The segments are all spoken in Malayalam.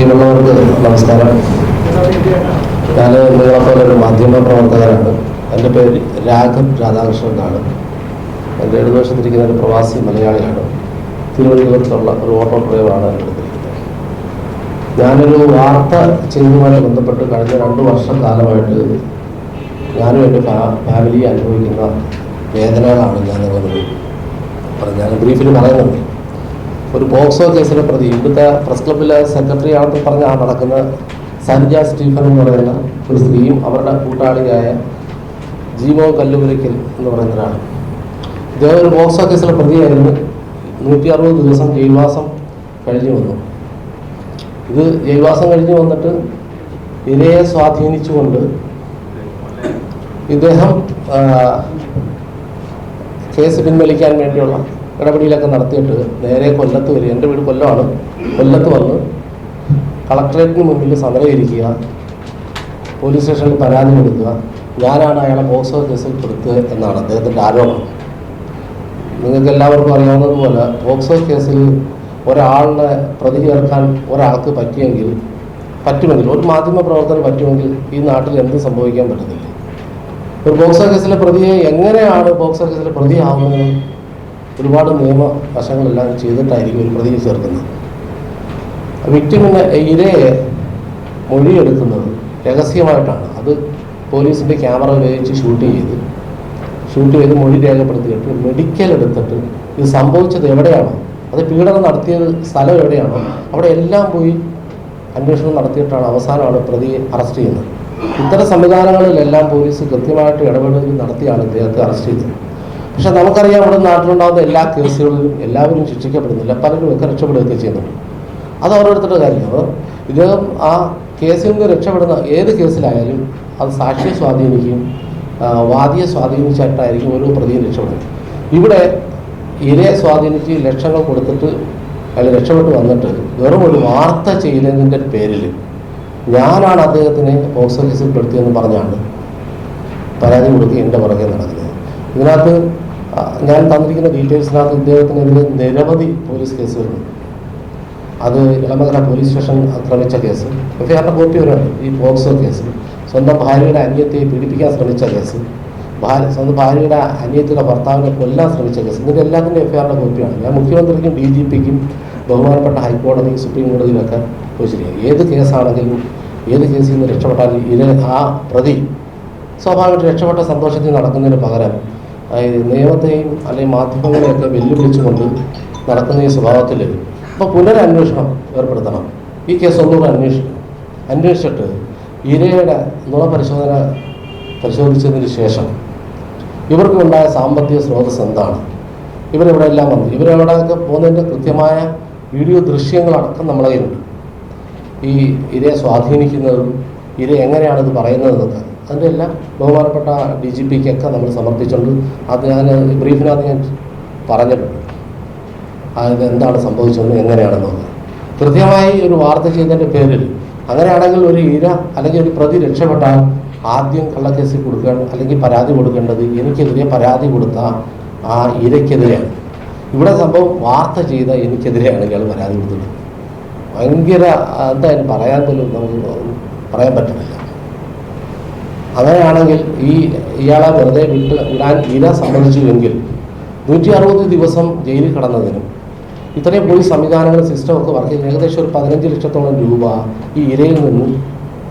പ്രിയമുള്ളവർക്ക് നമസ്കാരം. ഞാൻ നിങ്ങളെപ്പോലെ ഒരു മാധ്യമ പ്രവർത്തകനാണ്. എന്റെ പേര് രാഘവ് രാധാകൃഷ്ണൻ എന്നാണ്. എന്റെ ഇടതുവശത്തിരിക്കുന്ന ഒരു പ്രവാസി മലയാളിയാണ്. തിരുവനന്തപുരത്തുള്ള ഒരു ഓട്ടോ ഡ്രൈവറാണ് എന്റെ അടുത്തിരിക്കുന്നത്. ഞാനൊരു വാർത്ത ചെയ്യുന്നതുമായി ബന്ധപ്പെട്ട് കഴിഞ്ഞ രണ്ട് വർഷക്കാലമായിട്ട് ഞാനും എന്റെ ഫാമിലി അനുഭവിക്കുന്ന വേദനകളാണ് ഞാൻ നിങ്ങളോട് പറഞ്ഞാൽ ബ്രീഫിൽ പറയുന്നുണ്ട്. ഒരു പോക്സോ കേസിലെ പ്രതി. ഇവിടുത്തെ പ്രസ് ക്ലബിലെ സെക്രട്ടറി ആണെന്ന് പറഞ്ഞ ആ നടക്കുന്ന സരിജ സ്റ്റീഫൻ എന്ന് പറയുന്ന ഒരു സ്ത്രീയും അവരുടെ കൂട്ടാളിയായ ജീവോ കല്ലുപുരയ്ക്കൽ എന്ന് പറയുന്നവരാണ് ഇദ്ദേഹം ഒരു പോക്സോ കേസിലെ പ്രതിയായിരുന്നു. നൂറ്റി അറുപത് ദിവസം ജയിൽവാസം കഴിഞ്ഞു വന്നു. ഇത് ജയിൽവാസം കഴിഞ്ഞു വന്നിട്ട് ഇരയെ സ്വാധീനിച്ചുകൊണ്ട് ഇദ്ദേഹം കേസ് പിൻവലിക്കാൻ വേണ്ടിയുള്ള ഇടപെടലൊക്കെ നടത്തിയിട്ട് നേരെ കൊല്ലത്ത് വരിക എന്റെ വീട് കൊല്ലമാണ്. കൊല്ലത്ത് വന്ന് കളക്ടറേറ്റിന് മുന്നിൽ സമരം ഇരിക്കുക പോലീസ് സ്റ്റേഷനിൽ പരാതി കൊടുക്കുക. ഞാനാണ് അയാളെ പോക്സോ കേസിൽ പെടുത്തുക എന്നാണ് അദ്ദേഹത്തിന്റെ ആരോപണം. നിങ്ങൾക്ക് എല്ലാവർക്കും അറിയാവുന്നതുപോലെ പോക്സോ കേസിൽ ഒരാളിനെ പ്രതി ചേർക്കാൻ ഒരാൾക്ക് പറ്റിയെങ്കിൽ പറ്റുമെങ്കിൽ ഒരു മാധ്യമ പ്രവർത്തനം പറ്റുമെങ്കിൽ ഈ നാട്ടിൽ എന്ത് സംഭവിക്കാൻ പറ്റത്തില്ല. ഒരു പോക്സോ കേസിലെ പ്രതിയെ എങ്ങനെയാണ് പോക്സോ കേസിലെ പ്രതിയാവുന്നത്? ഒരുപാട് നിയമ വശങ്ങളെല്ലാം ചെയ്തിട്ടായിരിക്കും ഒരു പ്രതിയെ ചേർക്കുന്നത്. വിക്ടിമിന് ഇരയെ മൊഴിയെടുക്കുന്നത് രഹസ്യമായിട്ടാണ്. അത് പോലീസിന്റെ ക്യാമറ ഉപയോഗിച്ച് ഷൂട്ട് ചെയ്ത് ഷൂട്ട് ചെയ്ത് മൊഴി രേഖപ്പെടുത്തിയിട്ട് മെഡിക്കൽ എടുത്തിട്ട് ഇത് സംഭവിച്ചത് എവിടെയാണോ അത് പീഡനം നടത്തിയത് സ്ഥലം എവിടെയാണോ അവിടെ എല്ലാം പോയി അന്വേഷണം നടത്തിയിട്ടാണ് അവസാനമാണ് പ്രതിയെ അറസ്റ്റ് ചെയ്യുന്നത്. ഇത്തരം സംവിധാനങ്ങളിലെല്ലാം പോലീസ് കൃത്യമായിട്ട് ഇടപെടൽ നടത്തിയാണ് ഇദ്ദേഹത്തെ അറസ്റ്റ് ചെയ്തത്. പക്ഷെ നമുക്കറിയാം ഇവിടെ നാട്ടിലുണ്ടാകുന്ന എല്ലാ കേസുകളിലും എല്ലാവരും ശിക്ഷിക്കപ്പെടുന്നില്ല പലരും ഒക്കെ രക്ഷപ്പെടുകയൊക്കെ ചെയ്യുന്നുണ്ട്. അത് ഓരോരുത്തരുടെ കാര്യമാണ്. ഇദ്ദേഹം ആ കേസിൽ നിന്ന് രക്ഷപ്പെടുന്ന ഏത് കേസിലായാലും അത് സാക്ഷിയെ സ്വാധീനിക്കും വാദിയെ സ്വാധീനിച്ചിട്ടായിരിക്കും ഓരോ പ്രതിയും രക്ഷപ്പെടുന്നത്. ഇവിടെ ഇരയെ സ്വാധീനിച്ച് ലക്ഷങ്ങൾ കൊടുത്തിട്ട് അയാൾ രക്ഷപ്പെട്ട് വന്നിട്ട് വെറും ഒരു വാർത്ത ചെയ്യുന്നതിന്റെ പേരിൽ ഞാനാണ് അദ്ദേഹത്തിനെ പോക്സോ ഓഫീസിൽ പെടുത്തിയെന്ന് പറഞ്ഞാണ് പരാതി കൊടുക്കുക എന്റെ പുറകെ നടക്കുന്നത്. ഇതിനകത്ത് ഞാൻ തന്നിരിക്കുന്ന ഡീറ്റെയിൽസിനകത്ത് ഇദ്ദേഹത്തിനെതിരെ നിരവധി പോലീസ് കേസുകളുണ്ട്. അത് ഇളമകര പോലീസ് സ്റ്റേഷൻ ആക്രമിച്ച കേസ് എഫ്ഐആറിന്റെ കോപ്പി വരുന്നുണ്ട് ഈ പോക്സോ കേസ് സ്വന്തം ഭാര്യയുടെ അന്യത്തെ പീഡിപ്പിക്കാൻ ശ്രമിച്ച കേസ് ഭാര്യ സ്വന്തം ഭാര്യയുടെ അന്യത്തിന്റെ ഭർത്താവിനെ കൊല്ലാൻ ശ്രമിച്ച കേസ് ഇതിന്റെ എല്ലാത്തിന്റെ എഫ്ഐആറിന്റെ കോപ്പിയാണ്. ഞാൻ മുഖ്യമന്ത്രിക്കും ഡി ജി പിക്കും ബഹുമാനപ്പെട്ട ഹൈക്കോടതി സുപ്രീം കോടതിയിലൊക്കെ ചോദിച്ചിരിക്കുക ഏത് കേസാണെങ്കിലും ഏത് കേസിൽ നിന്ന് രക്ഷപ്പെട്ടാൽ ഇത് ആ പ്രതി സ്വാഭാവികമായിട്ട് രക്ഷപ്പെട്ട സന്തോഷത്തിൽ നടക്കുന്നതിന് പകരം നിയമത്തെയും അല്ലെങ്കിൽ മാധ്യമങ്ങളെയൊക്കെ വെല്ലുവിളിച്ചുകൊണ്ട് നടക്കുന്ന ഈ സ്വഭാവത്തിൽ ഇപ്പോൾ പുനരന്വേഷണം ഏർപ്പെടുത്തണം. ഈ കേസ് ഒന്നുകൂടെ അന്വേഷിക്കണം. അന്വേഷിച്ചിട്ട് ഇരയുടെ നുണ പരിശോധന പരിശോധിച്ചതിന് ശേഷം ഇവർക്കുണ്ടായ സാമ്പത്തിക സ്രോതസ് എന്താണ്? ഇവരെവിടെ എല്ലാം വന്നു? ഇവരെവിടെയൊക്കെ പോകുന്നതിന്റെ കൃത്യമായ വീഡിയോ ദൃശ്യങ്ങളടക്കം നമ്മളെ ഈ ഇരയെ സ്വാധീനിക്കുന്നതും ഇര എങ്ങനെയാണിത് പറയുന്നതെന്നൊക്കെ എല്ലാം ബഹുമാനപ്പെട്ട ഡി ജി പിക്കൊക്കെ നമ്മൾ സമർപ്പിച്ചുകൊണ്ട് അത് ഞാൻ ബ്രീഫിനകത്ത് ഞാൻ പറഞ്ഞിട്ടുണ്ട്. അത് എന്താണ് സംഭവിച്ചതെന്ന് എങ്ങനെയാണെന്നുള്ളത്. കൃത്യമായി ഒരു വാർത്ത ചെയ്തതിന്റെ പേരിൽ അങ്ങനെയാണെങ്കിൽ ഒരു ഇര അല്ലെങ്കിൽ ഒരു പ്രതി രക്ഷപ്പെട്ടാൽ ആദ്യം കള്ളക്കേസിൽ കൊടുക്കേണ്ട അല്ലെങ്കിൽ പരാതി കൊടുക്കേണ്ടത് എനിക്കെതിരെ പരാതി കൊടുത്ത ആ ഇരയ്ക്കെതിരെയാണ്. ഇവിടെ സംഭവം വാർത്ത ചെയ്ത എനിക്കെതിരെയാണ് ഇയാൾ പരാതി കൊടുത്തത്. ഭയങ്കര എന്തായാലും പറയാൻ പോലും നമുക്ക് പറയാൻ പറ്റുന്നില്ല. അങ്ങനെയാണെങ്കിൽ ഈ ഇയാളെ വെറുതെ വിട്ട് വിടാൻ ഇന സമ്മതിച്ചുവെങ്കിൽ നൂറ്റി അറുപത് ദിവസം ജയിലിൽ കടന്നതിനും ഇത്രയും പോലീസ് സംവിധാനങ്ങളും സിസ്റ്റമൊക്കെ വർക്ക് ചെയ്ത് ഏകദേശം ഒരു പതിനഞ്ച് ലക്ഷത്തോളം രൂപ ഈ ഇരയിൽ നിന്നും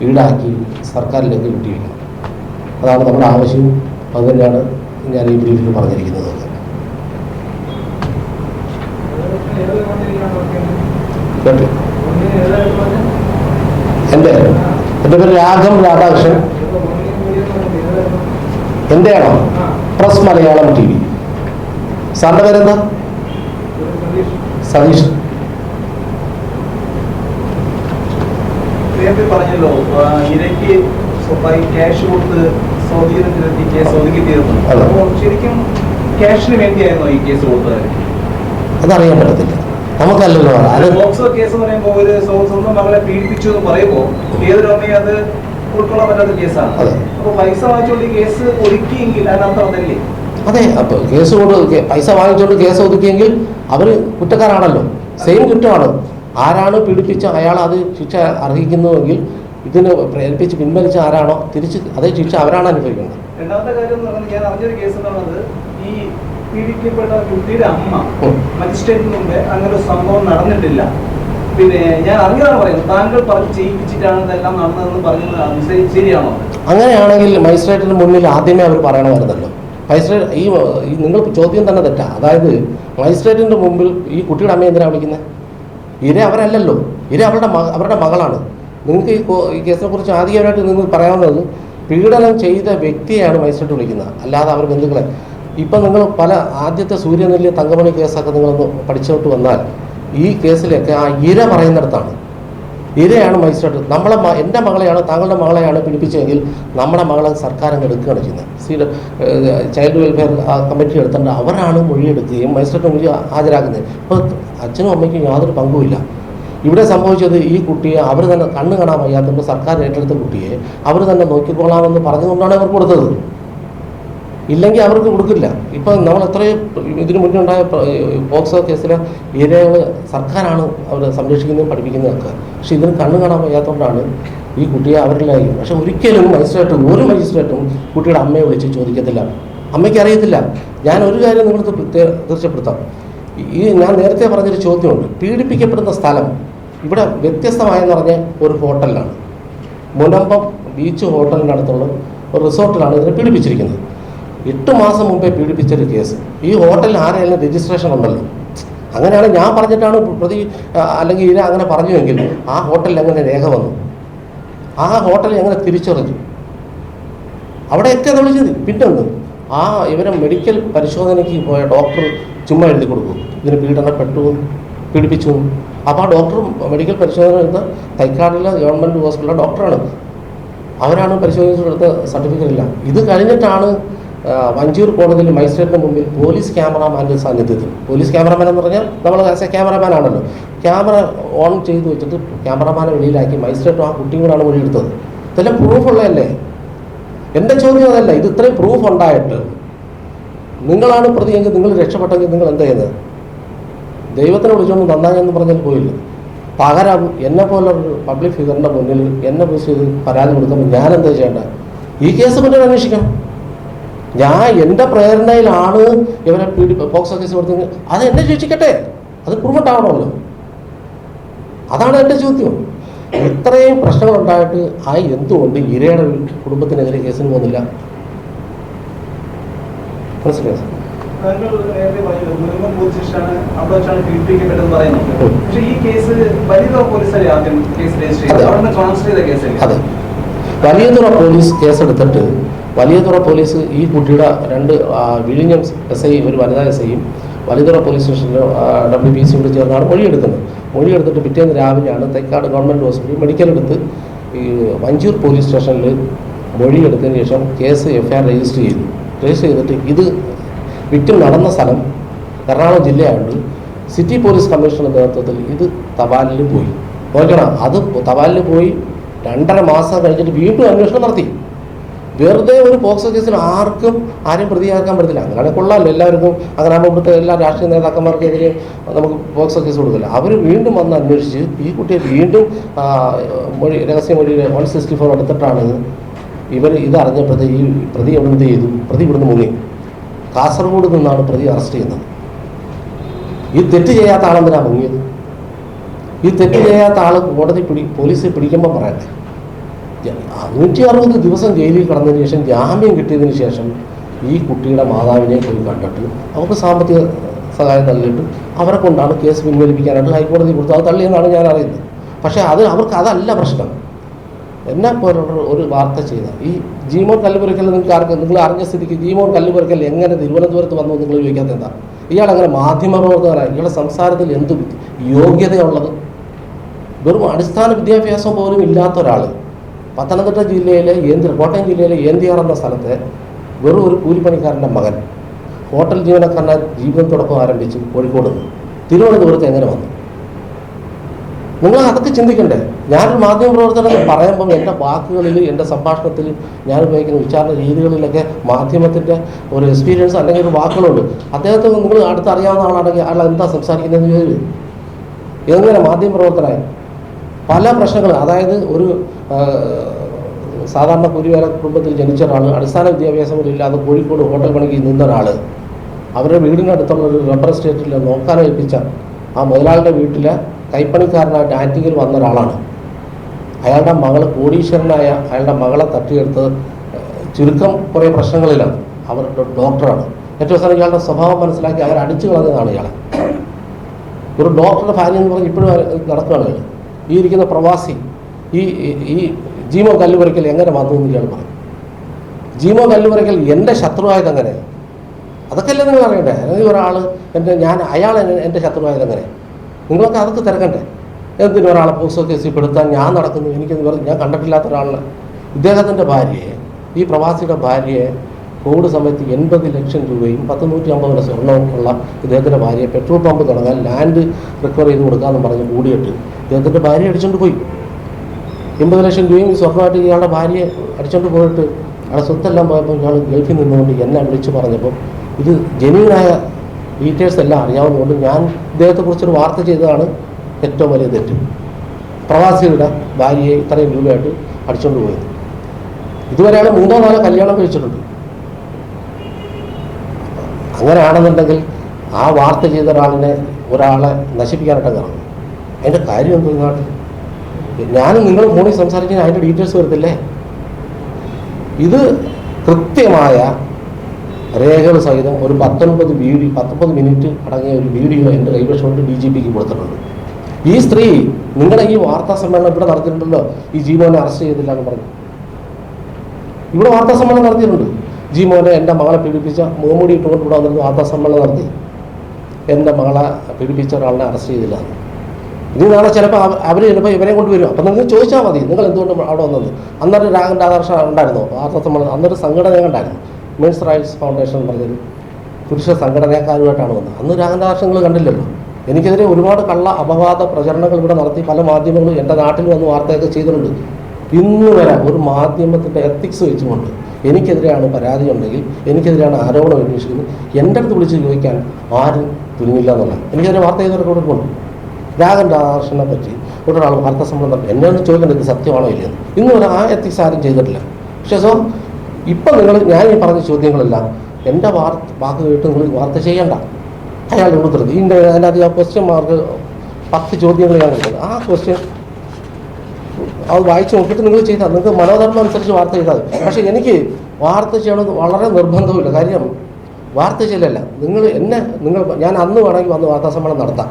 ഈടാക്കി സർക്കാരിലേക്ക് കിട്ടിയിരിക്കണം അതാണ് നമ്മുടെ ആവശ്യം. അത് തന്നെയാണ് ഞാൻ ഈ ബ്രീഫിൽ പറഞ്ഞിരിക്കുന്നത്. കേട്ടു? എന്റെ എന്റെ പേര് രാഘം രാധാകൃഷ്ണൻ. എന്റെ ആണോ പ്രസ് മലയാളം ടി വി. സാറിന്റെ പേരെന്താ? സതീഷ്. പറഞ്ഞല്ലോ ആ, ഇരയ്ക്ക് ക്യാഷ് കൊടുത്ത് ശരിക്കും ക്യാഷിന് വേണ്ടിയായിരുന്നോ ഈ കേസ് കൊടുത്തത്? അതറിയാൻ പറ്റത്തില്ല. നമുക്കല്ലല്ലോ അത്. ബോക്സോ കേസ് എന്ന് പറയുമ്പോൾ ഒരു സ്വ- സ്വന്തം മകളെ പീഡിപ്പിച്ചു എന്ന് പറയുമ്പോൾ ഏതൊരു അമ്മയും അത് ഉൾക്കൊള്ളാൻ പറ്റാത്ത കേസാണ്. അതെ. അപ്പോൾ പൈസ വാങ്ങിച്ചുകൊണ്ട് കേസ് ഒതുക്കിയെങ്കിൽ അതിനർത്ഥം അതല്ലേ? അതെ അപ്പോൾ കേസ് കൊണ്ട് പൈസ വാങ്ങിച്ചുകൊണ്ട് കേസ് ഒതുക്കിയെങ്കിൽ അവർ കുറ്റക്കാരാണല്ലോ. സെയിം കുറ്റമാണ്. ആരാണ് പീഡിപ്പിച്ച അയാൾ അത് ശിക്ഷ അർഹിക്കുന്നുവെങ്കിൽ ഇതിന് പ്രേരിപ്പിച്ച് പിൻവലിച്ച ആരാണോ തിരിച്ച് അതേ ശിക്ഷ അവരാണ് അനുഭവിക്കുന്നത്. രണ്ടാമത്തെ കാര്യം ഞാൻ അറിഞ്ഞൊരു കേസ് എന്ന് ഈ പീഡിക്കപ്പെട്ട കുട്ടിയുടെ അമ്മ. മജിസ്ട്രേറ്റിന് മുമ്പേ അങ്ങനെ ഒരു സംഭവം നടന്നിട്ടില്ല. പിന്നെ ഞാൻ അറിഞ്ഞതാണ് പറയുന്നത് താങ്കൾ പറഞ്ഞ് ചെയ്യിപ്പിച്ചിട്ടാണ് ഇതെല്ലാം നടന്നതെന്ന് പറഞ്ഞത് ശരിയാണോ? അങ്ങനെയാണെങ്കിൽ മജിസ്ട്രേറ്റിന് മുന്നിൽ ആദ്യമേ അവർ പറയണമായിരുന്നല്ലോ. മജിസ്ട്രേറ്റ് ഈ നിങ്ങൾ ചോദ്യം തന്നെ തെറ്റാ. അതായത് മജിസ്ട്രേറ്റിന്റെ മുമ്പിൽ ഈ കുട്ടിയുടെ അമ്മയെ എന്തിനാണ് വിളിക്കുന്നത് ഇര അവരല്ലല്ലോ. ഇര അവരുടെ അവരുടെ മകളാണ്. നിങ്ങൾക്ക് ഈ കേസിനെ കുറിച്ച് ആധികാരികമായിട്ട് നിങ്ങൾ പറയാവുന്നത് പീഡനം ചെയ്ത വ്യക്തിയാണ് മജിസ്ട്രേറ്റ് വിളിക്കുന്നത്. അല്ലാതെ അവർ ബന്ധുക്കളെ ഇപ്പം നിങ്ങൾ പല ആദ്യത്തെ സൂര്യനെല്ലിയ തങ്കമണി കേസൊക്കെ നിങ്ങളൊന്ന് പഠിച്ചോട്ട് വന്നാൽ ഈ കേസിലൊക്കെ ആ ഇര പറയുന്നിടത്താണ്. ഇരയാണ് മജിസ്ട്രേറ്റ് നമ്മളെ എന്റെ മകളെയാണ് താങ്കളുടെ മകളെയാണ് പിടിപ്പിച്ചതെങ്കിൽ നമ്മുടെ മകളെ സർക്കാർ അങ്ങ് എടുക്കുകയാണ് ചെയ്യുന്നത്. സി ചൈൽഡ് വെൽഫെയർ കമ്മിറ്റി എടുത്തേണ്ട അവരാണ് മൊഴിയെടുക്കുകയും മജിസ്ട്രേറ്റ് മൊഴി ഹാജരാക്കുന്നത്. അപ്പോൾ അച്ഛനും അമ്മയ്ക്കും യാതൊരു പങ്കുമില്ല ഇവിടെ സംഭവിച്ചത് ഈ കുട്ടിയെ അവർ തന്നെ കണ്ണ് കാണാൻ വയ്യാത്തപ്പോൾ സർക്കാർ ഏറ്റെടുത്ത കുട്ടിയെ അവർ തന്നെ നോക്കിക്കൊള്ളാമെന്ന് പറഞ്ഞുകൊണ്ടാണ് അവർ കൊടുത്തത്. ഇല്ലെങ്കിൽ അവർക്ക് കൊടുക്കില്ല. ഇപ്പം നമ്മൾ എത്രയും ഇതിനു മുന്നേ ഉണ്ടായ പ- പോക്സോ കേസിലെ ഇരകൾ സർക്കാരാണ് അവർ സംരക്ഷിക്കുന്നതും പഠിപ്പിക്കുന്നതൊക്കെ പക്ഷെ ഇതിന് കണ്ണു കാണാൻ വയ്യാത്തതുകൊണ്ടാണ് ഈ കുട്ടിയെ അവരിലായി. പക്ഷെ ഒരിക്കലും മജിസ്ട്രേറ്റ് ഒരു മജിസ്ട്രേറ്റും കുട്ടിയുടെ അമ്മയെ വിളിച്ച് ചോദിക്കത്തില്ല. അമ്മയ്ക്ക് അറിയത്തില്ല. ഞാൻ ഒരു കാര്യം നിങ്ങൾക്ക് തീർച്ചപ്പെടുത്താം. ഈ ഞാൻ നേരത്തെ പറഞ്ഞൊരു ചോദ്യമുണ്ട്. പീഡിപ്പിക്കപ്പെടുന്ന സ്ഥലം ഇവിടെ വ്യത്യസ്തമായെന്ന് പറഞ്ഞ ഒരു ഹോട്ടലിലാണ്. മുനമ്പം ബീച്ച് ഹോട്ടലിനടുത്തുള്ള ഒരു റിസോർട്ടിലാണ് ഇതിനെ പീഡിപ്പിച്ചിരിക്കുന്നത്. എട്ട് മാസം മുമ്പേ പീഡിപ്പിച്ചൊരു കേസ്. ഈ ഹോട്ടലിൽ ആരെങ്കിലും രജിസ്ട്രേഷൻ ഉണ്ടല്ലോ. അങ്ങനെയാണ് ഞാൻ പറഞ്ഞിട്ടാണ് പ്രതി അല്ലെങ്കിൽ ഇര അങ്ങനെ പറഞ്ഞുവെങ്കിൽ ആ ഹോട്ടലിൽ എങ്ങനെ രേഖ വന്നു? ആ ഹോട്ടലിൽ എങ്ങനെ തിരിച്ചറിഞ്ഞു? അവിടെയൊക്കെ നമ്മൾ ചെയ്തു. പിന്നെ ഒന്ന് ആ ഇവരെ മെഡിക്കൽ പരിശോധനയ്ക്ക് പോയ ഡോക്ടർ ചുമ്മാ എഴുതി കൊടുക്കും ഇതിന് പീഡനപ്പെട്ടു പീഡിപ്പിച്ചു. അപ്പോൾ ആ ഡോക്ടർ മെഡിക്കൽ പരിശോധന എടുത്ത തൈക്കാടിലെ ഗവൺമെന്റ് ഹോസ്പിറ്റലിലെ ഡോക്ടറാണ് അവരാണ് പരിശോധിച്ചെടുത്ത സർട്ടിഫിക്കറ്റ് ഇല്ല. ഇത് കഴിഞ്ഞിട്ടാണ് വഞ്ചൂർ കോടതിയിൽ മജിസ്ട്രേറ്റിന് മുമ്പിൽ പോലീസ് ക്യാമറാമാന്റെ സാന്നിധ്യത്തിൽ. പോലീസ് ക്യാമറാമാൻ എന്ന് പറഞ്ഞാൽ നമ്മൾ ആസ് എ ക്യാമറാമാൻ ആണല്ലോ. ക്യാമറ ഓൺ ചെയ്ത് വെച്ചിട്ട് ക്യാമറാമാനെ വെളിയിലാക്കി മജിസ്ട്രേറ്റും ആ കുട്ടിയും കൂടാണ് മൊഴിയെടുത്തത് ഇതെല്ലാം പ്രൂഫുള്ളതല്ലേ എന്റെ ചോദ്യം അതല്ല ഇത് ഇത്രയും പ്രൂഫ് ഉണ്ടായിട്ട് നിങ്ങളാണ് പ്രതിയെങ്കിൽ നിങ്ങൾ രക്ഷപ്പെട്ടെങ്കിൽ നിങ്ങൾ എന്താ ചെയ്യുന്നത് ദൈവത്തിനെ വിളിച്ചുകൊണ്ട് നന്നായി എന്ന് പറഞ്ഞാൽ പോയില്ല. പകരം എന്നെ പോലെ ഒരു പബ്ലിക് ഫിഗറിന്റെ മുന്നിൽ എന്നെ ചെയ്ത് പരാതി കൊടുക്കുമ്പോൾ ഞാൻ എന്താ ചെയ്യേണ്ടത്? ഈ കേസ് പറ്റി അന്വേഷിക്കണം ഞാൻ എന്റെ പ്രേരണയിലാണ് ഇവരെ പീഡി പോക്സോ കേസ് കൊടുത്തെങ്കിൽ അത് എന്നെ ശിക്ഷിക്കട്ടെ. അത് പ്രൂവ്ഡ് അതാണ് എന്റെ ചോദ്യം. ഇത്രയും പ്രശ്നങ്ങളുണ്ടായിട്ട് ആ എന്തുകൊണ്ട് ഇരയുടെ കുടുംബത്തിനെതിരെ കേസിന് പോകുന്നില്ല? മനസ്സിലായോ? വലിയതുറ പോലീസ് കേസെടുത്തിട്ട് വലിയതുറ പോലീസ് ഈ കുട്ടിയുടെ രണ്ട് വിഴിഞ്ഞം എസ് ഐ ഒരു വനിതാ എസ് ഐയും വലിയതുറ പോലീസ് സ്റ്റേഷനിലെ ഡബ്ല്യു ബി സിയോട് ചേർന്നാണ് മൊഴിയെടുക്കുന്നത് മൊഴിയെടുത്തിട്ട് പിറ്റേന്ന് രാവിലെയാണ് തൈക്കാട് ഗവൺമെന്റ് ഹോസ്പിറ്റലിൽ മെഡിക്കൽ എടുത്ത് ഈ വഞ്ചൂർ പോലീസ് സ്റ്റേഷനിൽ മൊഴിയെടുത്തതിന് ശേഷം case F I R register ചെയ്തു. രജിസ്റ്റർ ചെയ്തിട്ട് ഇത് വിറ്റും നടന്ന സ്ഥലം എറണാകുളം ജില്ലയായതുകൊണ്ട് സിറ്റി പോലീസ് കമ്മീഷണറുടെ നേതൃത്വത്തിൽ ഇത് തപാലിൽ പോയി. നോക്കണം അത് തപാലിൽ പോയി രണ്ടര മാസം കഴിഞ്ഞിട്ട് വീണ്ടും അന്വേഷണം നടത്തി. വെറുതെ ഒരു പോക്സോ കേസിൽ ആർക്കും ആരും പ്രതിയാക്കാൻ പറ്റത്തില്ല. അങ്ങനെ കൊള്ളാമല്ലോ എല്ലാവർക്കും. അങ്ങനെ ആകുമ്പോൾ ഇവിടുത്തെ എല്ലാ രാഷ്ട്രീയ നേതാക്കന്മാർക്കെതിരെ നമുക്ക് പോക്സോ കേസ് കൊടുക്കില്ല അവർ വീണ്ടും വന്ന് അന്വേഷിച്ച് ഈ കുട്ടിയെ വീണ്ടും മൊഴി രഹസ്യമൊഴി വൺ സിക്സ്റ്റി ഫോർ എടുത്തിട്ടാണ് ഇവർ ഇതറിഞ്ഞപ്പോൾ ഈ പ്രതി എവിടെ എന്ത് ചെയ്തു? പ്രതി ഇവിടുന്ന് മുങ്ങി. കാസർഗോഡ് നിന്നാണ് പ്രതി അറസ്റ്റ് ചെയ്യുന്നത്. ഈ തെറ്റ് ചെയ്യാത്ത ആളെന്തിനാണ് മുങ്ങിയത്? ഈ തെറ്റ് ചെയ്യാത്ത ആൾ കോടതി പിടി പോലീസ് പിടിക്കുമ്പോൾ പറയട്ടെ നൂറ്റി അറുപത് ദിവസം ജയിലിൽ കടന്നതിന് ശേഷം ജാമ്യം കിട്ടിയതിന് ശേഷം ഈ കുട്ടിയുടെ മാതാവിനെ പോയി കണ്ടിട്ട്. അവർക്ക് സാമ്പത്തിക സഹായം നൽകിയിട്ട് അവരെ കൊണ്ടാണ് കേസ് പിൻവലിപ്പിക്കാനായിട്ട് ഹൈക്കോടതി കൊടുത്തത്. അത് തള്ളിയെന്നാണ് ഞാൻ അറിയുന്നത്. പക്ഷേ അത് അവർക്ക് അതല്ല പ്രശ്നം. എന്നെ പോലുള്ള ഒരു വാർത്ത ചെയ്ത ഈ ജീമോൻ കല്ലുപുരക്കൽ നിങ്ങൾക്ക് ആർക്ക് നിങ്ങൾ അറിഞ്ഞ സ്ഥിതിക്ക് ജീമോൻ കല്ലുപുരക്കൽ എങ്ങനെ തിരുവനന്തപുരത്ത് വന്നു നിങ്ങൾ ചോദിക്കാത്ത എന്താ? ഇയാൾ അങ്ങനെ മാധ്യമപ്രവർത്തകനാണ് ഇയാളുടെ സംസാരത്തിൽ എന്ത് യോഗ്യതയുള്ളത്? വെറും അടിസ്ഥാന വിദ്യാഭ്യാസം പോലും ഇല്ലാത്ത ഒരാൾ പത്തനംതിട്ട ജില്ലയിലെ ഏന്തി കോട്ടയം ജില്ലയിലെ ഏന്തിയാർ എന്ന സ്ഥലത്ത് വെറും ഒരു കൂലിപ്പണിക്കാരന്റെ മകൻ ഹോട്ടൽ ജീവനക്കാരനെ ജീവിതം തുടക്കം ആരംഭിച്ചു കോഴിക്കോട് നിന്ന് തിരുവനന്തപുരത്ത് എങ്ങനെ വന്നു? നിങ്ങൾ അതൊക്കെ ചിന്തിക്കണ്ടേ? ഞാനൊരു മാധ്യമ പ്രവർത്തനം പറയുമ്പം എന്റെ വാക്കുകളിൽ എന്റെ സംഭാഷണത്തിൽ ഞാൻ ഉപയോഗിക്കുന്ന ഉച്ചാരണ രീതികളിലൊക്കെ മാധ്യമത്തിന്റെ ഒരു എക്സ്പീരിയൻസ് അല്ലെങ്കിൽ ഒരു വാക്കുകളുണ്ട്. അദ്ദേഹത്തെ നിങ്ങൾ അടുത്തറിയാവുന്ന ആളാണെങ്കിൽ അയാൾ എന്താ സംസാരിക്കുന്നതെന്ന് ചോദിച്ചു എങ്ങനെ മാധ്യമപ്രവർത്തനായി പല പ്രശ്നങ്ങൾ അതായത് ഒരു സാധാരണ കുരുവേല കുടുംബത്തിൽ ജനിച്ച ഒരാൾ അടിസ്ഥാന വിദ്യാഭ്യാസം ഇല്ലാതെ കോഴിക്കോട് ഹോട്ടൽ പണിക്ക് നിന്ന ഒരാൾ അവരുടെ വീടിനടുത്തുള്ള ഒരു റബ്ബർ എസ്റ്റേറ്റിൽ നോക്കാൻ ഏൽപ്പിച്ച ആ മുതലാളിയുടെ വീട്ടിലെ കൈപ്പണിക്കാരനായിട്ട് ആറ്റിങ്ങിൽ വന്ന ഒരാളാണ്. അയാളുടെ മകൾ കോടീശ്വരനായ അയാളുടെ മകളെ തട്ടിയെടുത്ത് ചുരുക്കം കുറേ പ്രശ്നങ്ങളിലാണ് അവരുടെ ഡോക്ടറാണ്. ഏറ്റവും അവസാനം ഇയാളുടെ സ്വഭാവം മനസ്സിലാക്കി അവർ അടിച്ചു കളഞ്ഞതാണ് ഇയാളെ. ഒരു ഡോക്ടറുടെ ഭാര്യ എന്ന് പറഞ്ഞ് ഇപ്പോഴും നടക്കുകയാണ്. ഈ ഇരിക്കുന്ന പ്രവാസി ഈ ഈ- ജീമോ കല്ലുപുരയ്ക്കൽ എങ്ങനെ വന്നു എന്ന് ഇയാൾ പറയും ജീമോ കല്ലുപുരയ്ക്കൽ എന്റെ ശത്രുവായത് എങ്ങനെ അതൊക്കെ നിങ്ങൾ അറിയണ്ടേ? അല്ലെങ്കിൽ ഒരാൾ എന്റെ ഞാൻ അയാൾ എന്റെ ശത്രുവായത് എങ്ങനെ നിങ്ങളൊക്കെ അതൊക്കെ തിരക്കണ്ടേ? എന്തിനു ഒരാളെ പോസ്റ്റ് കേസിൽ പെടുത്താൻ ഞാൻ നടക്കുന്നു? എനിക്കെന്ന് പറഞ്ഞ് ഞാൻ കണ്ടിട്ടില്ലാത്ത ഒരാളെ ഇദ്ദേഹത്തിന്റെ ഭാര്യയെ ഈ പ്രവാസിയുടെ ഭാര്യയെ കോവിഡ് സമയത്ത് എൺപത് ലക്ഷം രൂപയും പത്ത് നൂറ്റി അമ്പത് ലക്ഷം സ്വർണവും ഉള്ള ഇദ്ദേഹത്തിന്റെ ഭാര്യയെ പെട്രോൾ പമ്പ് തുടങ്ങാൻ ലാൻഡ് റിക്കവർ ചെയ്ത് കൊടുക്കാമെന്ന് പറഞ്ഞ് കൂടിയിട്ട് ഇദ്ദേഹത്തിന്റെ ഭാര്യ അടിച്ചുകൊണ്ട് പോയി. എൺപത് ലക്ഷം രൂപയും സ്വർണമായിട്ട് ഇയാളുടെ ഭാര്യയെ അടിച്ചുകൊണ്ട് പോയിട്ട് അയാളെ സ്വത്തെല്ലാം പോയപ്പോൾ ഇയാൾ ഗൾഫിൽ നിന്നുകൊണ്ട് എന്നെ വിളിച്ച് പറഞ്ഞപ്പോൾ ഇത് ജെന്യൂനായ ഡീറ്റെയിൽസ് എല്ലാം അറിയാവുന്നതുകൊണ്ട് ഞാൻ ഇദ്ദേഹത്തെക്കുറിച്ചൊരു വാർത്ത ചെയ്തതാണ് ഏറ്റവും വലിയ തെറ്റ്. പ്രവാസികളുടെ ഭാര്യയെ ഇത്രയും രൂപയായിട്ട് അടിച്ചുകൊണ്ട് പോയത്. ഇതുവരെയാണ് മൂന്നോ നാലോ കല്യാണം കഴിച്ചിട്ടുണ്ട്. അങ്ങനെയാണെന്നുണ്ടെങ്കിൽ ആ വാർത്ത ചെയ്ത ഒരാളിനെ ഒരാളെ നശിപ്പിക്കാനായിട്ട് ഇറങ്ങും അതിന്റെ കാര്യം എന്തോ നാട്ടിൽ ഞാനും നിങ്ങൾ ഫോണിൽ സംസാരിക്കാൻ അതിന്റെ ഡീറ്റെയിൽസ് വരത്തില്ലേ? ഇത് കൃത്യമായ രേഖകൾ സഹിതം ഒരു പത്തൊൻപത് വീഡിയോ പത്തൊമ്പത് മിനിറ്റ് അടങ്ങിയ ഒരു വീഡിയോ എന്റെ കൈവശമുണ്ട് ഡി ജി പിക്ക് കൊടുത്തിട്ടുണ്ട്. ഈ സ്ത്രീ നിങ്ങളെ ഈ വാർത്താ സമ്മേളനം ഇവിടെ നടത്തിയിട്ടുണ്ടല്ലോ? ഈ ജീവനെ അറസ്റ്റ് ചെയ്തില്ല എന്ന് പറഞ്ഞു. ഇവിടെ വാർത്താ സമ്മേളനം നടത്തിയിട്ടുണ്ട്. ജീമോനെ എന്റെ മകളെ പീഡിപ്പിച്ച മൂമുടി ഇട്ടുകൊണ്ട് ഇവിടെ വന്നിട്ട് വാർത്താ സമ്മേളനം നടത്തി. എന്റെ മകളെ പീഡിപ്പിച്ച ഒരാളിനെ അറസ്റ്റ് ചെയ്തില്ല. ഇനി നാളെ ചിലപ്പോൾ അവർ ചിലപ്പോൾ ഇവരെ കൊണ്ടുവരും അപ്പം നിങ്ങൾ ചോദിച്ചാൽ മതി. നിങ്ങൾ എന്തുകൊണ്ട് അവിടെ വന്നത്? അന്നൊരു രാഗിന്റെ ആദർശം ഉണ്ടായിരുന്നോ? ആദർശം അന്നൊരു സംഘടന ഉണ്ടായിരുന്നു. മെൻസ് റൈറ്റ്സ് ഫൗണ്ടേഷൻ എന്ന് പറഞ്ഞൊരു പുരുഷ സംഘടനക്കാരുമായിട്ടാണ് വന്നത്. അന്ന് രാഗിന്റെ ആദർശങ്ങൾ കണ്ടില്ലല്ലോ. എനിക്കെതിരെ ഒരുപാട് കള്ള അപവാദ പ്രചരണങ്ങൾ ഇവിടെ നടത്തി പല മാധ്യമങ്ങളും എന്റെ നാട്ടിൽ വന്ന് വാർത്തയൊക്കെ ചെയ്തിട്ടുണ്ട്. ഇന്ന് വരെ ഒരു മാധ്യമത്തിന്റെ എത്തിക്സ് വെച്ചുകൊണ്ട് എനിക്കെതിരെയാണ് പരാതി ഉണ്ടെങ്കിൽ എനിക്കെതിരെയാണ് ആരോപണം അന്വേഷിക്കുന്നത് എന്റെ അടുത്ത് വിളിച്ച് ചോദിക്കാൻ ആരും തുനിഞ്ഞില്ല എന്നുള്ളത് എനിക്കെതിരെ വാർത്ത ചെയ്തവരൊക്കെ കൊടുക്കുന്നുണ്ട് രാഗൻ രാധാകൃഷ്ണനെ പറ്റി ഒരാൾ വാർത്താ സമ്മേളനം നടത്തി എന്നോട് ചോദിക്കുന്നത് ഇത് സത്യമാണോ ഇല്ലയെന്ന് ഇന്ന് വരെ ആ എത്തിക്സ് ആരും ചെയ്തിട്ടില്ല. പക്ഷേ സോ ഇപ്പം നിങ്ങൾ ഞാൻ ഈ പറഞ്ഞ ചോദ്യങ്ങളെല്ലാം എന്റെ വാർത്ത വാക്ക് കേട്ട് നിങ്ങൾ വാർത്ത ചെയ്യണ്ട. അയാൾ കൊടുത്തത് ഇതിന്റെ അതിനകത്ത് ആ ക്വസ്റ്റ്യൻ മാർക്ക് പത്ത് ചോദ്യങ്ങൾ ഞാൻ കൊടുക്കുന്നത് ആ ക്വസ്റ്റ്യൻ അത് വായിച്ച് നോക്കിയിട്ട് നിങ്ങൾ ചെയ്താൽ നിങ്ങൾക്ക് മനോധർമ്മം അനുസരിച്ച് വാർത്ത ചെയ്താൽ പക്ഷേ എനിക്ക് വാർത്ത ചെയ്യണമെന്ന് വളരെ നിർബന്ധമില്ല കാര്യം വാർത്ത ചെയ്യലല്ല. നിങ്ങൾ എന്നെ നിങ്ങൾ ഞാൻ അന്ന് വേണമെങ്കിൽ വന്ന് വാർത്താ സമ്മേളനം നടത്താം.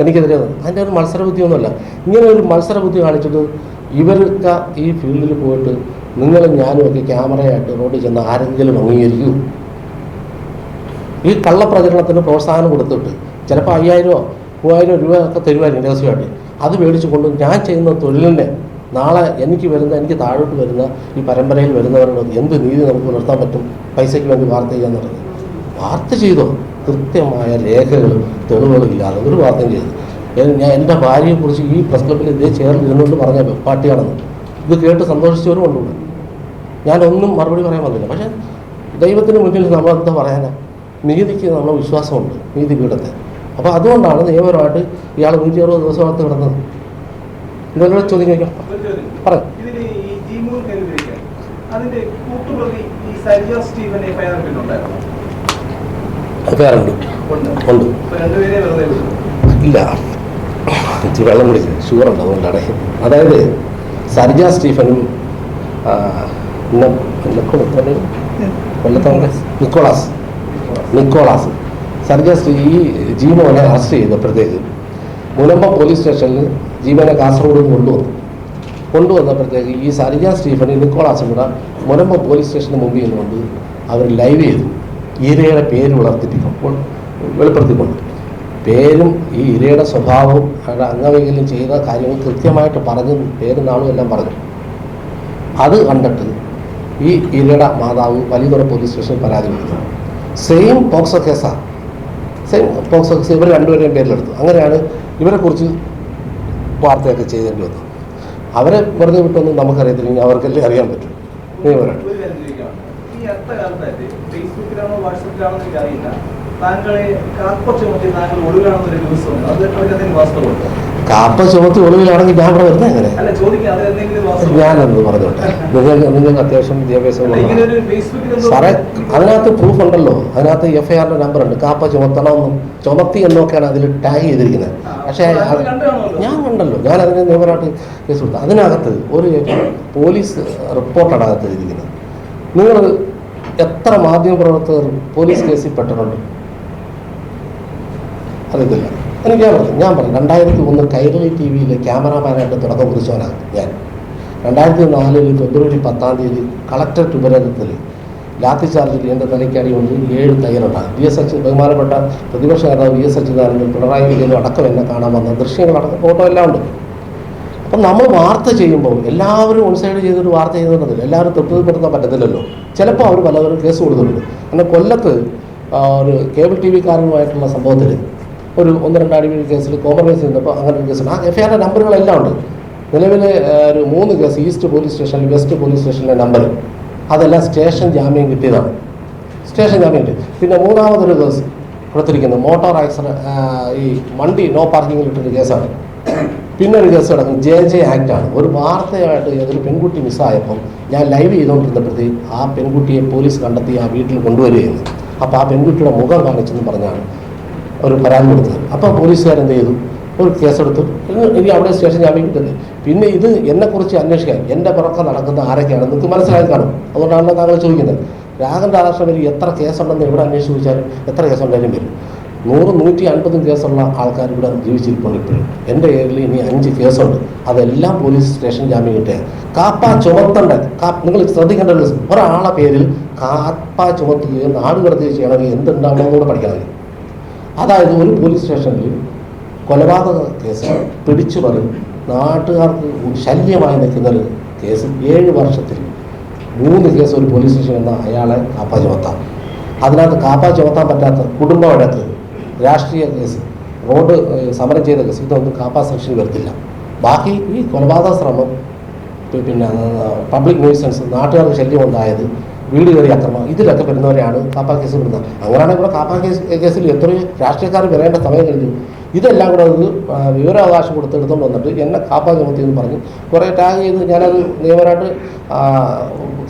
എനിക്കെതിരെ. അതിന്റെ ഒരു മത്സരബുദ്ധിയൊന്നുമല്ല. ഇങ്ങനെ ഒരു മത്സരബുദ്ധി കാണിച്ചിട്ട് ഇവർക്ക് ഈ ഫീൽഡിൽ പോയിട്ട് നിങ്ങളും ഞാനും ഒക്കെ ക്യാമറയായിട്ട് റോഡിൽ ചെന്ന് ആരെങ്കിലും അംഗീകരിക്കൂ. ഈ കള്ളപ്രചരണത്തിന് പ്രോത്സാഹനം കൊടുത്തിട്ട് ചിലപ്പോൾ അയ്യായിരമോ മൂവായിരം രൂപ ഒക്കെ തരുമായിരിക്കും രഹസ്യമായിട്ട്. അത് മേടിച്ചു കൊണ്ട് ഞാൻ ചെയ്യുന്ന തൊഴിലിനെ നാളെ എനിക്ക് വരുന്ന എനിക്ക് താഴോട്ട് വരുന്ന ഈ പരമ്പരയിൽ വരുന്നവരോട് എന്ത് നീതി നമുക്ക് പുലർത്താൻ പറ്റും? പൈസയ്ക്ക് വേണ്ടി വാർത്ത ചെയ്യാൻ പറഞ്ഞത് വാർത്ത ചെയ്തോ? കൃത്യമായ രേഖകളും തെളിവുകളും ഇല്ലാതെ ഒരു വാർത്തയും ചെയ്തു ഞാൻ എന്റെ ഭാര്യയെക്കുറിച്ച് ഈ പ്രസ് ക്ലബിൽ ഇതേ ചേർന്ന് ഇരുന്നുകൊണ്ട് പറഞ്ഞ പാർട്ടിയാണെന്ന്. ഇത് കേട്ട് സന്തോഷിച്ചവരും കൊണ്ടുണ്ട് ഞാനൊന്നും മറുപടി പറയാൻ വന്നില്ല. പക്ഷേ ദൈവത്തിന് മുന്നിൽ നമ്മൾ എന്താ പറയാനാ നീതിക്ക് നമ്മൾ വിശ്വാസമുണ്ട്. നീതി പീഠത്തെ. അപ്പോൾ അതുകൊണ്ടാണ് നിയമപരമായിട്ട് ഇയാൾ നൂറ്റി അറുപത് ദിവസമായിട്ട് കിടന്നത്. ഇതെല്ലാം ചോദ്യം ചോദിക്കാം. പറയാം. അതിന്റെ കൂട്ടുപ്രതി ഈ സരിയ സ്റ്റീവൻ എഫ്ഐആർ ഉണ്ടായിരുന്നു പേരുണ്ട് ഉണ്ട്. ഉണ്ട് ഇല്ല. ഇച്ചിരി വെള്ളം കുടിക്കും. ഷുഗറുണ്ട് അതുകൊണ്ടാണ്. അതായത് സർജ സ്റ്റീഫനും കൊല്ലത്തവന്റെ നിക്കോളാസ്. നിക്കോളാസ്. സ്റ്റീ ഈ ജീവനെ അറസ്റ്റ് ചെയ്തപ്പോഴത്തേക്ക് മുനമ്പ പോലീസ് സ്റ്റേഷനിൽ ജീവനെ കാസർഗോഡ് കൊണ്ടുവന്നു. കൊണ്ടുവന്നപ്പോഴത്തേക്ക് ഈ സരിജ സ്റ്റീഫനും നിക്കോളാസും കൂടെ മുനമ്പ പോലീസ് സ്റ്റേഷന് മുമ്പിൽ നിന്നുകൊണ്ട് അവർ ലൈവ് ചെയ്തു. ഈരയുടെ പേര് വളർത്തിപ്പിക്കും വെളിപ്പെടുത്തിക്കൊണ്ട്. പേരും ഈ ഇരയുടെ സ്വഭാവവും അയാളുടെ അംഗവൈകല്യം ചെയ്ത കാര്യങ്ങൾ കൃത്യമായിട്ട് പറഞ്ഞു പേരും നാളും എല്ലാം പറഞ്ഞു. അത് കണ്ടിട്ട് ഈ ഇരയുടെ മാതാവ് വലിയതുറ പോലീസ് സ്റ്റേഷനിൽ പരാതി കൊടുത്തു. സെയിം പോക്സോ കേസാണ് സെയിം പോക്സോ കേസ് ഇവർ രണ്ടുപേരുടെയും പേരിലെടുത്തു. അങ്ങനെയാണ് ഇവരെക്കുറിച്ച് വാർത്തയൊക്കെ ചെയ്തേണ്ടി വന്നത്. അവരെ വെറുതെ വിട്ടൊന്നും നമുക്കറിയത്തില്ലെങ്കിൽ അവർക്കല്ലേ അറിയാൻ പറ്റും. നിയമപരമായിട്ട് ഈ അടുത്ത കാലത്തായിട്ട് ഫേസ്ബുക്കിലാണോ വാട്സപ്പിലാണോ എനിക്ക് അറിയില്ല താങ്കളെ കാപ്പ ചുമത്തി താങ്കൾ ഒടുവിലാണെന്നൊരു ന്യൂസ് ഉണ്ട് അത് അതിന് വാസ്തവമുണ്ടോ? കാപ്പ ചുമത്തി ഒളിവിലാണെങ്കിൽ ഞാൻ ഇവിടെ വരുന്നത് എങ്ങനെ? ഞാനത് പറഞ്ഞോട്ടെ. നിങ്ങൾക്ക് നിങ്ങൾക്ക് അത്യാവശ്യം വിദ്യാഭ്യാസം സാറേ അതിനകത്ത് പ്രൂഫ് ഉണ്ടല്ലോ. അതിനകത്ത് എഫ് ഐ ആറിന്റെ നമ്പർ ഉണ്ട്. കാപ്പ ചുമത്തണമെന്നും ചുമത്തി എന്നൊക്കെയാണ് അതിൽ ടാഗ് ചെയ്തിരിക്കുന്നത്. പക്ഷേ ഞാൻ ഉണ്ടല്ലോ ഞാൻ അതിന് നിയമപരമായിട്ട് കേസ് കൊടുത്തു. അതിനകത്ത് ഒരു പോലീസ് റിപ്പോർട്ടാണ് അകത്ത് ഇരിക്കുന്നത് നിങ്ങൾ എത്ര മാധ്യമപ്രവർത്തകർ പോലീസ് കേസിൽ പെട്ടിട്ടുണ്ട്? അറിയത്തില്ല. എനിക്ക് ഞാൻ പറഞ്ഞു ഞാൻ പറഞ്ഞു രണ്ടായിരത്തി ഒന്ന് കൈരളി ടി വിയിലെ ക്യാമറാമാനായിട്ട് തുടക്കം കുറിച്ചവനാണ് ഞാൻ. രണ്ടായിരത്തി നാലിൽ ഫെബ്രുവരി പത്താം തീയതി കളക്ടറേറ്റ് ഉപരോധത്തിൽ ലാത്തി ചാർജിൽ എന്റെ തലയ്ക്കടി കൊണ്ട് ഏഴ് തയ്യലുണ്ടാകും വി എസ് അച്യു ബഹുമാനപ്പെട്ട പ്രതിപക്ഷ നേതാവ് വി എസ് അച്യുതാനന്ദൻ പിണറായി വിജയനും അടക്കം എന്നെ കാണാൻ വന്ന ദൃശ്യങ്ങളടക്കം ഫോട്ടോ എല്ലാം ഉണ്ട്. അപ്പം നമ്മൾ വാർത്ത ചെയ്യുമ്പോൾ എല്ലാവരും ഓൺ സൈഡ് ചെയ്തൊരു വാർത്ത ചെയ്തിട്ടുണ്ടല്ലോ എല്ലാവരും തൃപ്തിപ്പെടുത്താൻ പറ്റത്തില്ലല്ലോ. ചിലപ്പോൾ അവർ പലവരും കേസ് കൊടുത്തിട്ടുണ്ട്. എന്നാൽ കൊല്ലത്ത് ഒരു കേബിൾ ടി വിക്കാരനുമായിട്ടുള്ള സംഭവത്തിൽ ഒരു ഒന്ന് രണ്ട് വീട് കേസിൽ കോംപ്രമൈസ് ചെയ്തപ്പോൾ അങ്ങനെ ഒരു കേസുണ്ട് ആ എഫ് ഐ ആറിന്റെ നമ്പറുകളെല്ലാം ഉണ്ട്. നിലവിൽ ഒരു മൂന്ന് കേസ് ഈസ്റ്റ് പോലീസ് സ്റ്റേഷനിൽ വെസ്റ്റ് പോലീസ് സ്റ്റേഷനിലെ നമ്പർ അതെല്ലാം സ്റ്റേഷൻ ജാമ്യം കിട്ടിയതാണ്. സ്റ്റേഷൻ ജാമ്യം കിട്ടി. പിന്നെ മൂന്നാമതൊരു കേസ് കൊടുത്തിരിക്കുന്നത് മോട്ടോർ ആക്സിഡന്റ് ഈ വണ്ടി നോ പാർക്കിങ്ങിൽ ഇട്ടൊരു കേസാണ് പിന്നെ ഒരു കേസ് കിടക്കും ജെ ജെ ആക്ട് ആണ്. ഒരു വാർത്തയായിട്ട് ഏതൊരു പെൺകുട്ടി മിസ്സായപ്പം ഞാൻ ലൈവ് ചെയ്തുകൊണ്ടിരുന്നപ്പോഴത്തേക്ക് ആ പെൺകുട്ടിയെ പോലീസ് കണ്ടെത്തി ആ വീട്ടിൽ കൊണ്ടുവരികയെന്ന് അപ്പോൾ ആ പെൺകുട്ടിയുടെ മുഖം കാണിച്ചെന്ന് പറഞ്ഞാണ് ഒരു പരാതി കൊടുത്തത്. അപ്പോൾ പോലീസുകാർ എന്ത് ചെയ്തു? ഒരു കേസെടുത്തു ഇനി അവിടെ സ്റ്റേഷൻ ജാമ്യം പിന്നെ ഇത് എന്നെക്കുറിച്ച് അന്വേഷിക്കാൻ എന്റെ പുറത്ത് നടക്കുന്ന ആരൊക്കെയാണ് നിങ്ങൾക്ക് മനസ്സിലായി കാണും. അതുകൊണ്ടാണല്ലോ താങ്കൾ ചോദിക്കുന്നത്. രാഘവൻ രാധാകൃഷ്ണൻ വരി എത്ര കേസുണ്ടെന്ന് എവിടെ അന്വേഷിച്ച് ചോദിച്ചാലും എത്ര കേസുണ്ടായാലും വരും. നൂറ് നൂറ്റി അൻപതും കേസുള്ള ആൾക്കാർ ഇവിടെ ജീവിച്ചിരിപ്പുണ്ട് ഇപ്പോഴും എന്റെ പേരിൽ ഇനി അഞ്ച് കേസുണ്ട്. അതെല്ലാം പോലീസ് സ്റ്റേഷൻ ജാമ്യം കിട്ടുക കാപ്പ ചുമത്തേണ്ട. നിങ്ങൾ ശ്രദ്ധിക്കേണ്ട ഒരു ഒരാളെ പേരിൽ കാപ്പ ചുമത്തുകയും നാട് കടത്തുകയും ചെയ്യണമെങ്കിൽ എന്തുണ്ടാവണമെന്ന് കൂടെ പഠിക്കണമെങ്കിൽ അതായത് ഒരു പോലീസ് സ്റ്റേഷനിൽ കൊലപാതക കേസ് പിടിച്ചു പറയും നാട്ടുകാർക്ക് ശല്യമായി നിൽക്കുന്നൊരു കേസ് ഏഴ് വർഷത്തിൽ മൂന്ന് കേസ് ഒരു പോലീസ് സ്റ്റേഷൻ എന്ന അയാളെ കാപ്പ ചുമത്താം. അതിനകത്ത് കാപ്പ ചുമത്താൻ പറ്റാത്ത കുടുംബ വഴക്ക് രാഷ്ട്രീയ കേസ് റോഡ് സമരം ചെയ്ത കേസ് ഇതൊന്നും കാപ്പാ സെക്ഷനിൽ വരത്തില്ല. ബാക്കി ഈ കൊലപാതക ശ്രമം പിന്നെ പബ്ലിക് ന്യൂസൻസ് നാട്ടുകാർക്ക് ശല്യം ഉണ്ടായത് വീട് കയറി അക്രമം ഇതിലൊക്കെ വരുന്നവരെയാണ് കാപ്പാ കേസ് വിടുന്നത് അങ്ങനെയാണെങ്കിൽ ഇവിടെ കാപ്പാ കേസ് കേസിൽ എത്രയോ രാഷ്ട്രീയക്കാർ വരേണ്ട സമയം കഴിഞ്ഞു. ഇതെല്ലാം കൂടെ ഒന്ന് വിവരാവകാശം കൊടുത്തെടുത്തോണ്ട് വന്നിട്ട് എന്നെ കാപ്പാ ചുമത്തി എന്ന് പറഞ്ഞ് കുറേ ടാഗ് ചെയ്ത് ഞാനത് നിയമപരമായിട്ട് ആ,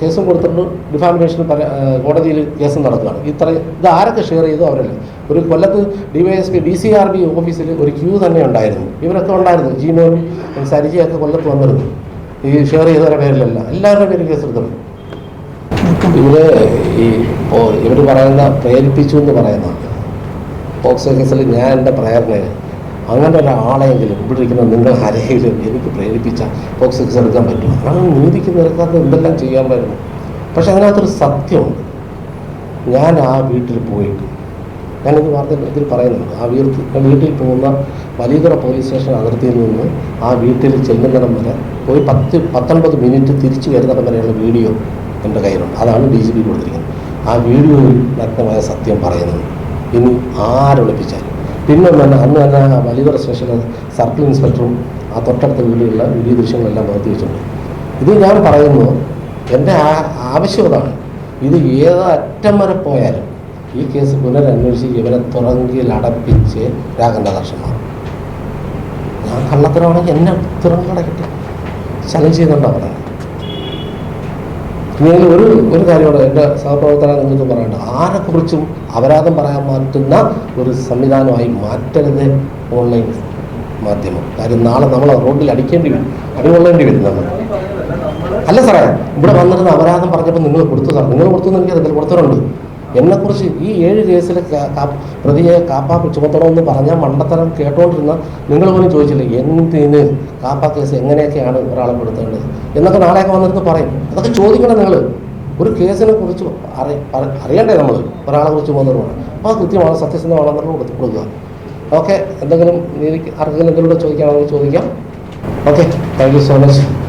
കേസും കൊടുത്തിട്ടുണ്ട്. ഡിഫാമിനേഷൻ കോടതിയിൽ കേസും നടക്കുകയാണ് ഇത്ര ഇത് ആരൊക്കെ ഷെയർ ചെയ്തു അവരല്ല? ഒരു കൊല്ലത്ത് D Y S P D C R B ഓഫീസിൽ ഒരു ക്യൂ തന്നെ ഉണ്ടായിരുന്നു. ഇവരൊക്കെ ഉണ്ടായിരുന്നു. ജീനോനും സരിജയൊക്കെ കൊല്ലത്ത് വന്നിരുന്നു. ഈ ഷെയർ ചെയ്തവരുടെ പേരിലല്ല എല്ലാവരുടെ പേരും കേസെടുത്തിട്ടുണ്ട് ഇവർ ഈ ഇവർ പറയുന്ന പ്രേരിപ്പിച്ചു എന്ന് പറയുന്ന പോക്സോ കേസിൽ ഞാൻ എന്റെ പ്രേരണയെ അങ്ങനെ ഒരാളെങ്കിലും ഇവിടെ ഇരിക്കുന്ന നിങ്ങൾ ആരെങ്കിലും എനിക്ക് പ്രേരിപ്പിച്ച പോക്സോ കേസ് എടുക്കാൻ പറ്റും അതാണ് നീതിക്ക് നിരക്കാത്ത എന്തെല്ലാം ചെയ്യാൻ പറ്റുന്നു പക്ഷെ അതിനകത്തൊരു സത്യമുണ്ട്. ഞാൻ ആ വീട്ടിൽ പോയിട്ട് ഞാനിത് വാർത്ത ഇതിൽ പറയുന്നുണ്ട്. ആ വീട്ടിൽ വീട്ടിൽ പോകുന്ന വലിയതുറ പോലീസ് സ്റ്റേഷൻ അതിർത്തിയിൽ നിന്ന് ആ വീട്ടിൽ ചെല്ലുന്നിടം വരെ പോയി പത്ത് പത്തൊൻപത് മിനിറ്റ് തിരിച്ചു വരുന്നിടം വരെയുള്ള വീഡിയോ എന്റെ കയ്യിലുണ്ട്. അതാണ് ഡി ജി പി കൊടുത്തിരിക്കുന്നത്. ആ വീഡിയോയിൽ വ്യക്തമായ സത്യം പറയുന്നത്. ഇനി ആരൊളിപ്പിച്ചാലും പിന്നെ തന്നെ അന്ന് തന്നെ വലിയതുറ സ്റ്റേഷനിൽ സർക്കിൾ ഇൻസ്പെക്ടറും ആ തൊട്ടടുത്ത വീടുകളിലെ വീഡിയോ ദൃശ്യങ്ങളെല്ലാം പകർത്തി ഇത് ഞാൻ പറയുന്നു എന്റെ ആവശ്യം അതാണ്. ഇത് ഏത് അറ്റം വരെ പോയാലും ഈ കേസ് പുനരന്വേഷിച്ച് ഇവരെ തുറങ്കിൽ അടപ്പിച്ച് രാഘന്റെ കർഷന്മാർ ഞാൻ കള്ളത്തരമാണെങ്കിൽ എന്നെ തുറങ്കിലടക്കട്ടെ ചലഞ്ച് ചെയ്യുന്നുണ്ടോ പറയുന്നത് ഇനി ഒരു ഒരു കാര്യമാണ് എന്റെ സഹപ്രവർത്തന നിങ്ങൾക്ക് പറയേണ്ട ആരെക്കുറിച്ചും അപരാധം പറയാൻ മാറ്റുന്ന ഒരു സംവിധാനമായി മാറ്റരുത് ഓൺലൈൻ മാധ്യമം. കാര്യം നാളെ നമ്മൾ റോഡിൽ അടിക്കേണ്ടി വരും. അടികൊള്ളേണ്ടി വരും നമ്മൾ അല്ല സാറേ ഇവിടെ വന്നിരുന്ന അപരാധം പറഞ്ഞപ്പോൾ നിങ്ങൾ കൊടുത്തു സാർ. നിങ്ങൾ കൊടുത്തു എന്ന് എനിക്കറിയത്തില്ല കൊടുത്തവരുണ്ട്. എന്നെക്കുറിച്ച് ഈ ഏഴ് കേസിൽ കാ- കാ- പ്രതിയെ കാപ്പ ചുമത്തണമെന്ന് പറഞ്ഞാൽ മണ്ടത്തരം കേട്ടോണ്ടിരുന്ന നിങ്ങൾ പോലും ചോദിച്ചില്ല എന്തിന് കാപ്പ കേസ് എങ്ങനെയൊക്കെയാണ് ഒരാളെ കൊടുത്തേണ്ടത്? എന്നൊക്കെ നാളെയൊക്കെ വന്നിരുന്ന് പറയും. അതൊക്കെ ചോദിക്കണം നിങ്ങൾ ഒരു കേസിനെ കുറിച്ച് അറി അറി- അറിയണ്ടേ നമ്മൾ ഒരാളെ കുറിച്ച് വന്നിരുന്നു അപ്പോൾ കൃത്യമാണ് സത്യസന്ധമാണെന്നുള്ള കൊടുത്ത് കൊടുക്കുക. ഓക്കെ എന്തെങ്കിലും നീതിക്ക് ആർക്കെങ്കിലും എന്തെങ്കിലും കൂടെ ചോദിക്കാണെങ്കിൽ ചോദിക്കാം. Okay thank you so much.